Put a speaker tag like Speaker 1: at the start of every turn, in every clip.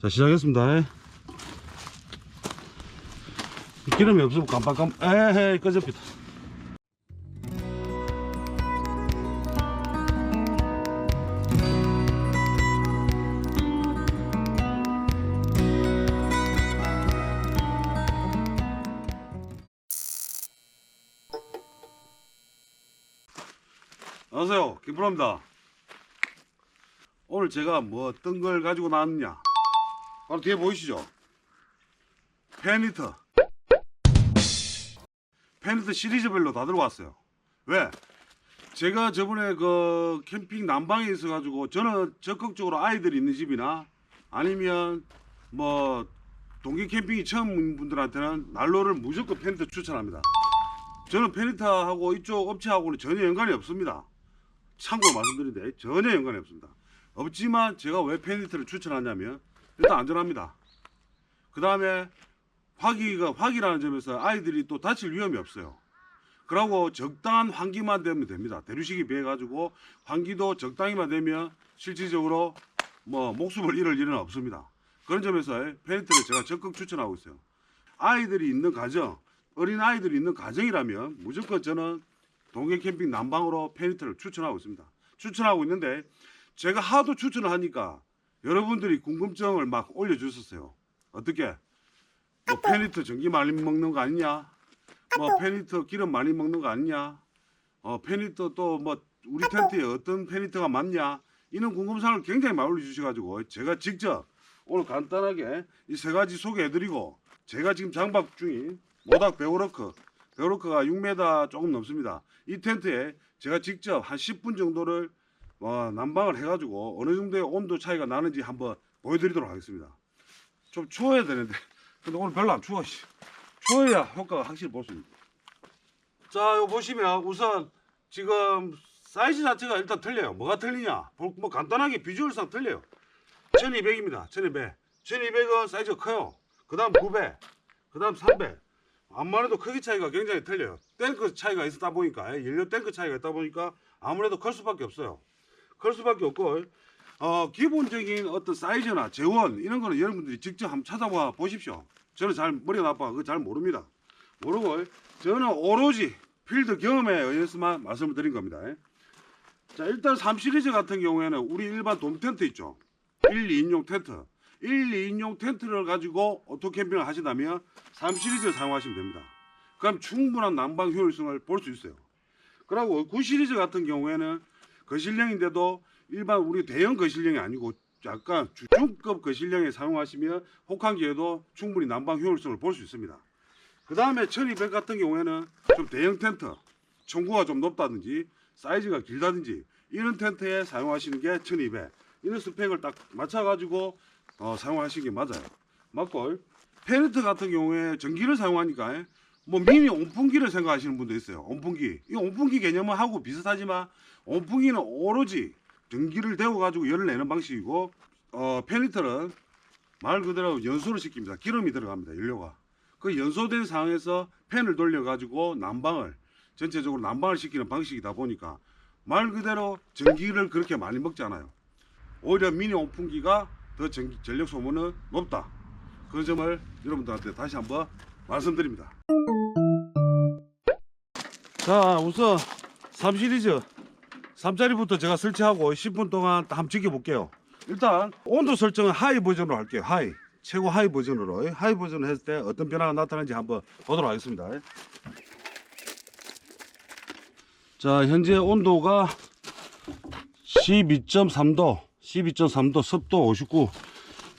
Speaker 1: 자 시작했습니다. 기름이 없으면 깜빡깜 에헤이 꺼졌다. 안녕하세요. 김프로입니다. 오늘 제가 뭐 어떤 걸 가지고 나왔느냐 바로 뒤에 보이시죠? 팬히터. 팬히터 시리즈별로 다 들어왔어요. 왜? 제가 저번에 그 캠핑 난방에 있어 가지고 저는 적극적으로 아이들이 있는 집이나 아니면 뭐 동계 캠핑이 처음 분들한테는 난로를 무조건 팬히터 추천합니다. 저는 팬히터하고 이쪽 업체하고는 전혀 연관이 없습니다. 참고로 말씀드리는데 전혀 연관이 없습니다. 없지만 제가 왜 팬히터를 추천하냐면 일단 안전합니다. 그 다음에 화기가 화기라는 점에서 아이들이 또 다칠 위험이 없어요. 그러고 적당한 환기만 되면 됩니다. 대류식이 비해 가지고 환기도 적당히만 되면 실질적으로 뭐 목숨을 잃을 일은 없습니다. 그런 점에서 팬히터를 제가 적극 추천하고 있어요. 아이들이 있는 가정, 어린 아이들이 있는 가정이라면 무조건 저는 동해 캠핑 난방으로 페니트를 추천하고 있습니다. 추천하고 있는데 제가 하도 추천을 하니까 여러분들이 궁금증을 막 올려주셨어요. 어떻게? 뭐 페니트 전기 많이 먹는 거 아니냐? 뭐 페니트 기름 많이 먹는 거 아니냐? 어 페니트 또 뭐 우리 텐트에 어떤 페니트가 맞냐? 이런 궁금사항을 굉장히 많이 올려주셔가지고 제가 직접 오늘 간단하게 이 세 가지 소개해드리고 제가 지금 장박 중인 모닥 베오로크 베오로크가 6m 조금 넘습니다. 이 텐트에 제가 직접 한 10분 정도를 어, 난방을 해가지고 어느 정도의 온도 차이가 나는지 한번 보여드리도록 하겠습니다. 좀 추워야 되는데 근데 오늘 별로 안 추워. 씨. 추워야 효과가 확실히 볼 수 있습니다. 자, 이거 보시면 우선 지금 사이즈 자체가 일단 틀려요. 뭐가 틀리냐? 뭐, 뭐 간단하게 비주얼상 틀려요. 1200입니다. 1200. 1200은 사이즈가 커요. 그 다음 900. 그 다음 300. 암만 해도 크기 차이가 굉장히 틀려요. 탱크 차이가 있다 보니까 연료 탱크 차이가 있다 보니까 아무래도 클 수밖에 없어요. 클 수밖에 없고 어, 기본적인 어떤 사이즈나 재원 이런 거는 여러분들이 직접 한번 찾아봐 보십시오. 저는 잘 머리가 나빠 그거 잘 모릅니다. 모르고 저는 오로지 필드 경험에 의해서만 말씀을 드린 겁니다. 자 일단 3 시리즈 같은 경우에는 우리 일반 돔 텐트 있죠. 1, 2인용 텐트. 1, 2인용 텐트를 가지고 오토 캠핑을 하신다면 3 시리즈를 사용하시면 됩니다. 그럼 충분한 난방 효율성을 볼 수 있어요. 그리고 9 시리즈 같은 경우에는 거실형인데도 일반 우리 대형 거실형이 아니고 약간 중급 거실형에 사용하시면 혹한기에도 충분히 난방 효율성을 볼 수 있습니다. 그 다음에 1200 같은 경우에는 좀 대형 텐트, 청구가 좀 높다든지 사이즈가 길다든지 이런 텐트에 사용하시는 게 1200. 이런 스펙을 딱 맞춰가지고 어, 사용하시는 게 맞아요. 맞고 페니트 같은 경우에 전기를 사용하니까 뭐 미니 온풍기를 생각하시는 분도 있어요. 온풍기. 이 온풍기 개념은 하고 비슷하지만 온풍기는 오로지 전기를 데워 가지고 열을 내는 방식이고 어, 페니트는 말 그대로 연소를 시킵니다. 기름이 들어갑니다. 연료가. 그 연소된 상황에서 팬을 돌려 가지고 난방을 전체적으로 난방을 시키는 방식이다 보니까 말 그대로 전기를 그렇게 많이 먹지 않아요. 오히려 미니 온풍기가 더 전기, 전력 소모는 높다. 그 점을 여러분들한테 다시 한번 말씀드립니다. 자, 우선 3 시리즈 3짜리부터 제가 설치하고 10분 동안 한번 지켜볼게요. 일단 온도 설정은 하이 버전으로 할게요. 하이. 최고 하이 버전으로. 하이 버전을 했을 때 어떤 변화가 나타나는지 한번 보도록 하겠습니다. 자, 현재 온도가 12.3도, 12.3도, 습도 59.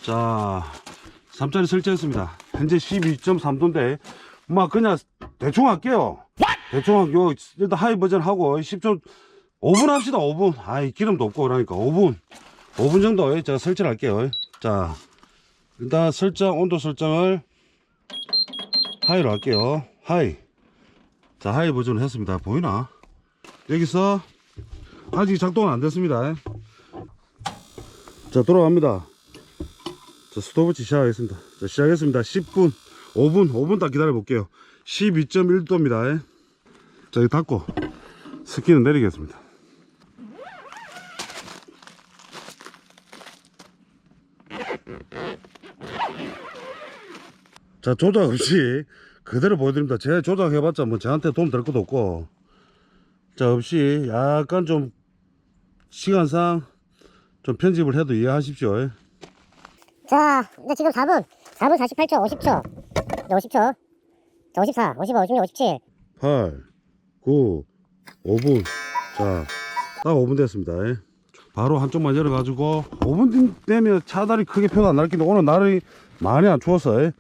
Speaker 1: 자, 3짜리 설치했습니다. 현재 12.3도인데, 막 그냥 대충 할게요. 대충 할게요. 일단 하이 버전 하고 10초, 5분 합시다, 5분. 아이, 기름도 없고 그러니까 5분. 5분 정도 제가 설치를 할게요. 자, 일단 설정, 온도 설정을 하이로 할게요. 하이. 자, 하이 버전을 했습니다. 보이나? 여기서 아직 작동은 안 됐습니다. 자, 돌아갑니다. 자, 스톱워치 시작하겠습니다. 자, 시작했습니다. 10분, 5분, 5분 딱 기다려 볼게요. 12.1도입니다. 자, 이거 닫고 스키는 내리겠습니다. 자 조작 없이 그대로 보여드립니다 제 조작해봤자 뭐 저한테 도움 될 것도 없고 자 없이 약간 좀 시간상 좀 편집을 해도 이해하십시오
Speaker 2: 자, 이제 지금 4분, 4분 48초, 50초, 이제 50초, 자, 54, 55, 56, 57.
Speaker 1: 8 9 5분. 자 딱 5분 됐습니다. 예. 바로 한쪽만 열어가지고 5분 되면 차달이 크게 표가 안 날긴데 오늘 날이 많이 안 추워서 예.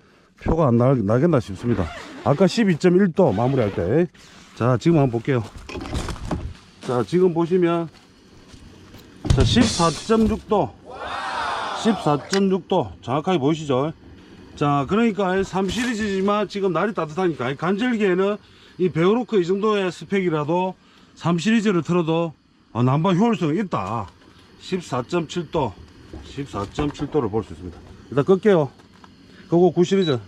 Speaker 1: 표가 안 날, 나겠나 싶습니다. 아까 12.1도 마무리할 때 자 지금 한번 볼게요. 자 지금 보시면 자 14.6도. 14.6도. 정확하게 보이시죠 자 그러니까 3 시리즈지만 지금 날이 따뜻하니까 간절기에는 이 베어로크 이 정도의 스펙이라도 3 시리즈를 틀어도 어, 난방 효율성이 있다. 14.7도 14.7도를 볼 수 있습니다. 일단 끌게요. 그거 9 시리즈.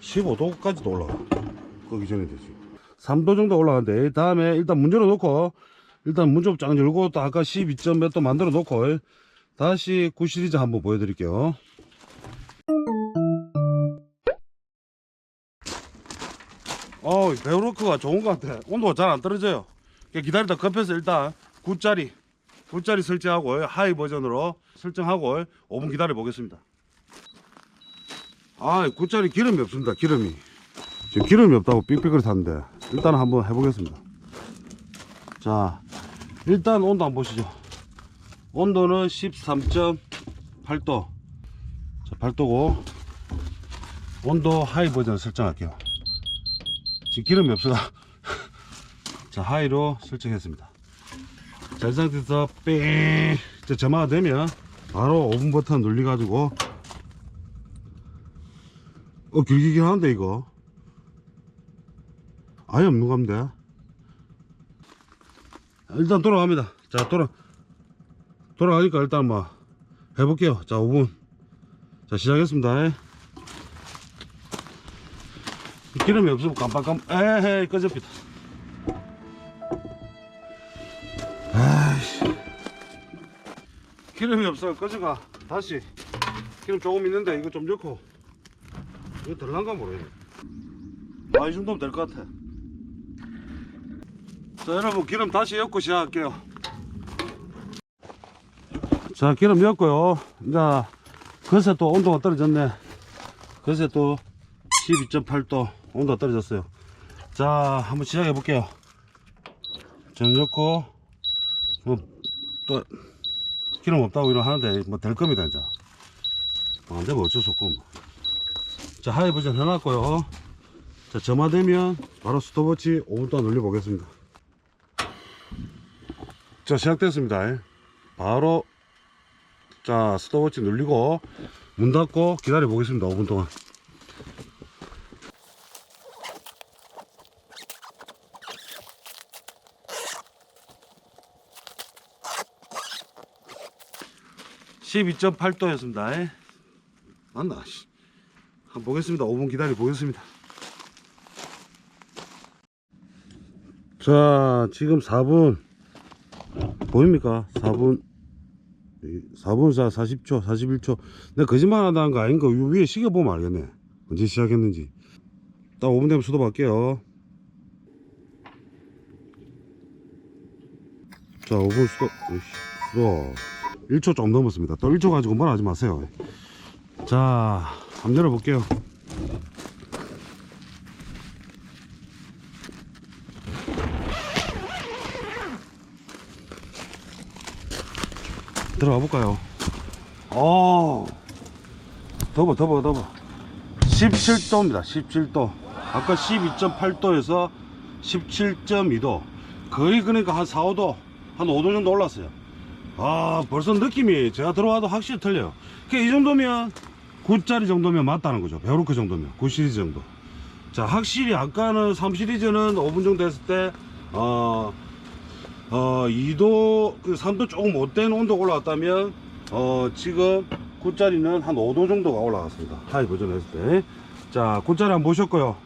Speaker 1: 15도까지도 올라가. 끄기 전에 되지. 3도 정도 올라가는데 다음에 일단 문 열어놓고 일단 문 좀 쫙 열고 또 아까 12점 몇 도 만들어 놓고 다시 9 시리즈 한번 보여드릴게요 어, 베어로크가 좋은 것 같아. 온도가 잘 안 떨어져요. 기다리다 급해서 일단 9짜리, 9짜리 설정하고 하이 버전으로 설정하고 5분 기다려 보겠습니다. 아, 9짜리 기름이 없습니다. 기름이. 지금 기름이 없다고 삑삑거리 탔는데 일단 한번 해보겠습니다. 자, 일단 온도 한번 보시죠. 온도는 13.8도. 자, 8도고 온도 하이 버전 설정할게요. 지금 기름이 없어. 자, 하이로 설정했습니다. 자, 이 상태에서 뺑! 자, 점화가 되면 바로 5분 버튼 눌러가지고 어, 길기긴 한데, 이거. 아예 없는 겁니다. 일단 돌아갑니다. 자, 돌아, 돌아가니까 일단 뭐, 해볼게요. 자, 5분. 자, 시작했습니다. 기름이 없으면 깜빡깜 에헤이 꺼졌다. 아이씨. 기름이 없어 꺼져가. 다시. 기름 조금 있는데 이거 좀 넣고. 이거 들어간가 모르겠네. 아이 정도면 될 것 같아. 자 여러분 기름 다시 엮고 시작할게요. 자 기름 엮고요. 이제 그새 또 온도가 떨어졌네. 그새 또 12.8도 온도가 떨어졌어요. 자 한번 시작해 볼게요. 전 넣고 뭐또 기름 없다고 이러 하는데 뭐 될 겁니다 이제. 뭐 안되면 어쩔 수 없고 뭐. 자 하이 버전 해놨고요. 자 점화되면 바로 스톱워치 5분 동안 눌려 보겠습니다. 자 시작됐습니다. 바로 자 스톱워치 눌리고 문 닫고 기다려 보겠습니다 5분 동안 십이 점 팔도였습니다 맞나? 씨. 한번 보겠습니다. 5분 기다려 보겠습니다. 자, 지금 4분 보입니까? 4분 4분 4 40초, 41초. 내가 거짓말 한다는 거 아닌가? 요 위에 시계 보면 알겠네. 언제 시작했는지. 딱 5분 되면 수도할게요. 자, 5분 수도, 수도. 1초 좀 넘었습니다. 또 1초 가지고 뭘 하지 마세요. 자, 한번 열어볼게요. 들어가 볼까요? 어, 더워, 더워, 더워. 17도입니다. 17도. 아까 12.8도에서 17.2도. 거의 그러니까 한 4, 5도, 한 5도 정도 올랐어요. 아 벌써 느낌이 제가 들어와도 확실히 틀려요 그이 정도면 9짜리 정도면 맞다는 거죠 베오르크 정도면 9 시리즈 정도 자 확실히 아까는 3 시리즈는 5분 정도 했을 때 어, 어 2도 그 3도 조금 못된 온도 가 올라왔다면 어 지금 9짜리는 한 5도 정도가 올라갔습니다. 하이 버전 했을 때자 9짜리 한번 보셨고요.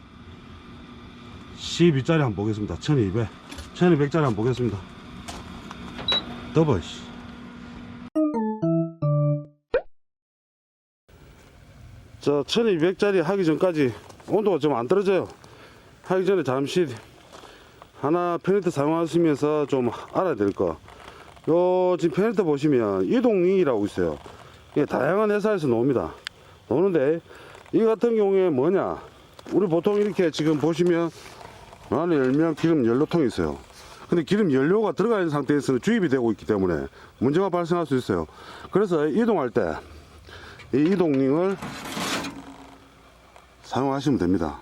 Speaker 1: 12짜리 한번 보겠습니다. 1200 1200짜리 한번 보겠습니다. 더블 씨. 자 1200짜리 하기 전까지 온도가 좀 안 떨어져요. 하기 전에 잠시 하나 페네트 사용하시면서 좀 알아야 될 거. 요 지금 페네트 보시면 이동링이라고 있어요. 이게 다양한 회사에서 나옵니다. 나오는데 이 같은 경우에 뭐냐? 우리 보통 이렇게 지금 보시면 안에 열면 기름 연료통이 있어요. 근데 기름 연료가 들어가 있는 상태에서는 주입이 되고 있기 때문에 문제가 발생할 수 있어요. 그래서 이동할 때 이 이동링을 사용하시면 됩니다.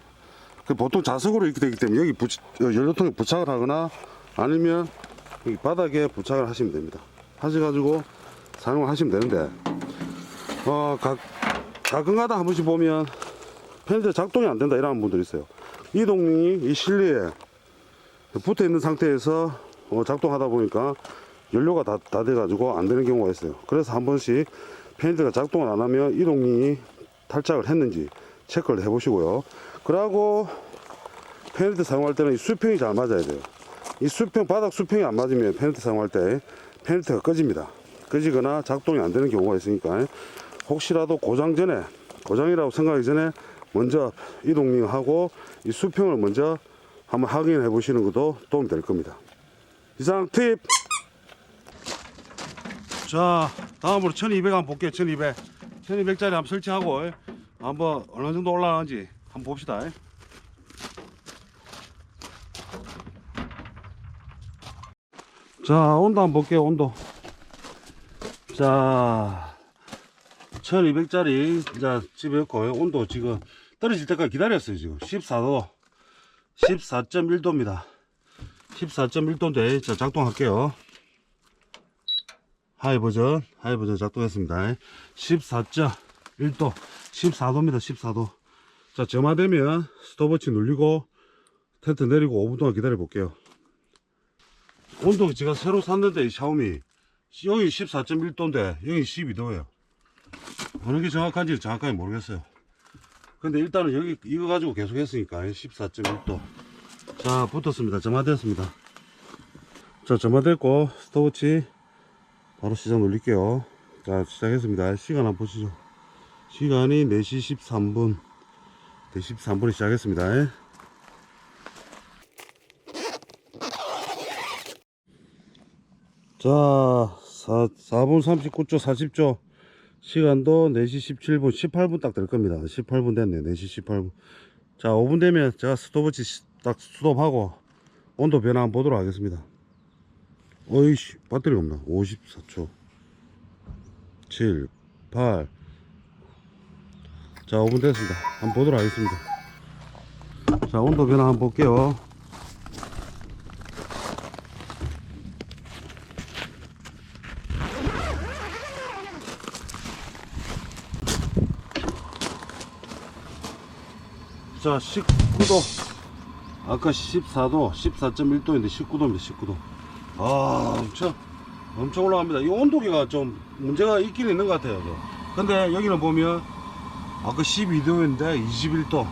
Speaker 1: 그 보통 자석으로 이렇게 되기 때문에 여기 부치- 어, 연료통에 부착을 하거나 아니면 여기 바닥에 부착을 하시면 됩니다. 하셔가지고 사용을 하시면 되는데 어, 가, 가끔가다 한 번씩 보면 팬들 작동이 안 된다 이러는 분들이 있어요. 이 동링이 이 실내에 붙어 있는 상태에서 어, 작동하다 보니까 연료가 다, 다 돼가지고 안 되는 경우가 있어요. 그래서 한 번씩 팬들가 작동을 안 하면 이 동링이 탈착을 했는지 체크를 해보시고요. 그러고 페인트 사용할 때는 이 수평이 잘 맞아야 돼요. 이 수평 바닥 수평이 안 맞으면 페인트 사용할 때 페인트가 꺼집니다. 꺼지거나 작동이 안 되는 경우가 있으니까 혹시라도 고장 전에 고장이라고 생각하기 전에 먼저 이동링하고 이 수평을 먼저 한번 확인해 보시는 것도 도움이 될 겁니다. 이상 팁. 자, 다음으로 1200 한번 볼게요. 1200. 1200짜리 한번 설치하고 한번 어느 정도 올라가는지 한번 봅시다. 자, 온도 한번 볼게요. 온도. 자, 1200짜리 이제 집에 있고 온도 지금 떨어질 때까지 기다렸어요. 지금 14도, 14.1도입니다. 14.1도인데 자 작동할게요. 하이 버전, 하이 버전 작동했습니다. 14.1도, 14도입니다. 14도. 자, 점화되면 스톱워치 눌리고 텐트 내리고 5분 동안 기다려 볼게요. 온도 제가 새로 샀는데 이 샤오미 여기 14.1도인데 여기 12도예요. 어느 게 정확한지 정확하게 모르겠어요. 근데 일단은 여기 이거 가지고 계속 했으니까 14.1도. 자, 붙었습니다. 점화됐습니다. 자, 점화됐고 스톱워치 바로 시작 눌릴게요. 자, 시작했습니다. 시간 한번 보시죠. 시간이 4시 13분. 4시 13분에 시작했습니다. 자, 4, 4분 39초, 40초. 시간도 4시 17분, 18분 딱 될 겁니다. 18분 됐네. 4시 18분. 자, 5분 되면 제가 스톱워치 시- 딱 스톱하고 온도 변화 한번 보도록 하겠습니다. 어이씨, 배터리가 없나? 54초. 7, 8. 자, 5분 됐습니다. 한번 보도록 하겠습니다. 자, 온도 변화 한번 볼게요. 자, 19도. 아까 14도, 14.1도인데 19도입니다, 19도. 아, 엄청, 엄청 올라갑니다. 이 온도계가 좀 문제가 있긴 있는 것 같아요. 근데 여기는 보면 아까 12도였는데 21도.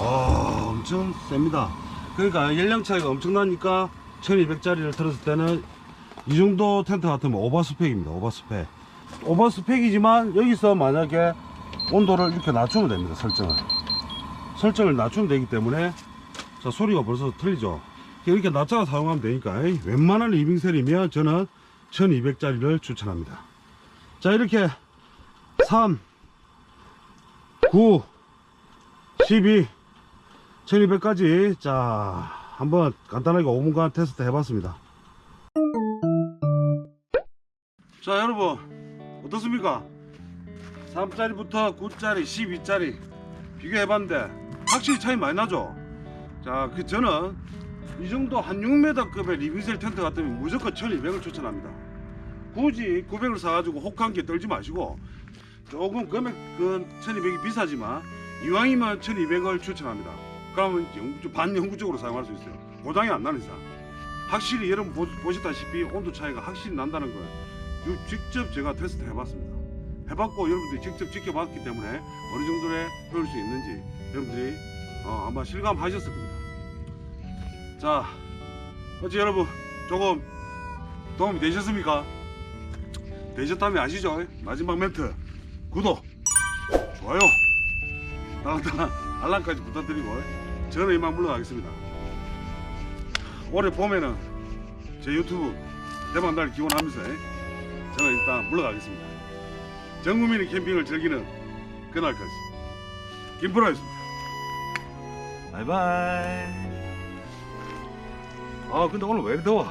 Speaker 1: 아, 엄청 셉니다. 그러니까 연령 차이가 엄청나니까 1200짜리를 들었을 때는 이 정도 텐트 같으면 오버스펙입니다. 오버스펙. 오버스펙이지만 여기서 만약에 온도를 이렇게 낮추면 됩니다. 설정을. 설정을 낮추면 되기 때문에 자 소리가 벌써 틀리죠 이렇게 낮춰서 사용하면 되니까 웬만한 리빙셀이면 저는 1200짜리를 추천합니다 자 이렇게 3 9 12 1200까지. 자 한번 간단하게 5분간 테스트 해봤습니다. 자 여러분 어떻습니까? 3짜리부터 9짜리 12짜리 비교해봤는데 확실히 차이 많이 나죠? 자, 그 저는 이 정도 한 6m급의 리빙셀 텐트 같으면 무조건 1200을 추천합니다. 굳이 900을 사가지고 혹한게 떨지 마시고 조금 금액은 1200이 비싸지만 이왕이면 1200을 추천합니다. 그러면 영구- 반영구적으로 사용할 수 있어요. 고장이 안 나는 이상. 확실히 여러분 보, 보시다시피 온도 차이가 확실히 난다는 걸 요- 직접 제가 테스트 해봤습니다. 해봤고 여러분들이 직접 지켜봤기 때문에 어느 정도의 효율 수 있는지 여러분들이 어, 아마 실감하셨을 겁니다. 자, 어찌 여러분 조금 도움이 되셨습니까? 되셨다면 아시죠? 마지막 멘트 구독, 좋아요 나갔다 알람까지 부탁드리고 저는 이만 물러가겠습니다 올해 봄에는 제 유튜브 대박 날 기원하면서 저는 일단 물러가겠습니다 전 국민이 캠핑을 즐기는 그날까지 김프라였습니다
Speaker 3: 바이바이. 아 근데 오늘 왜 더워?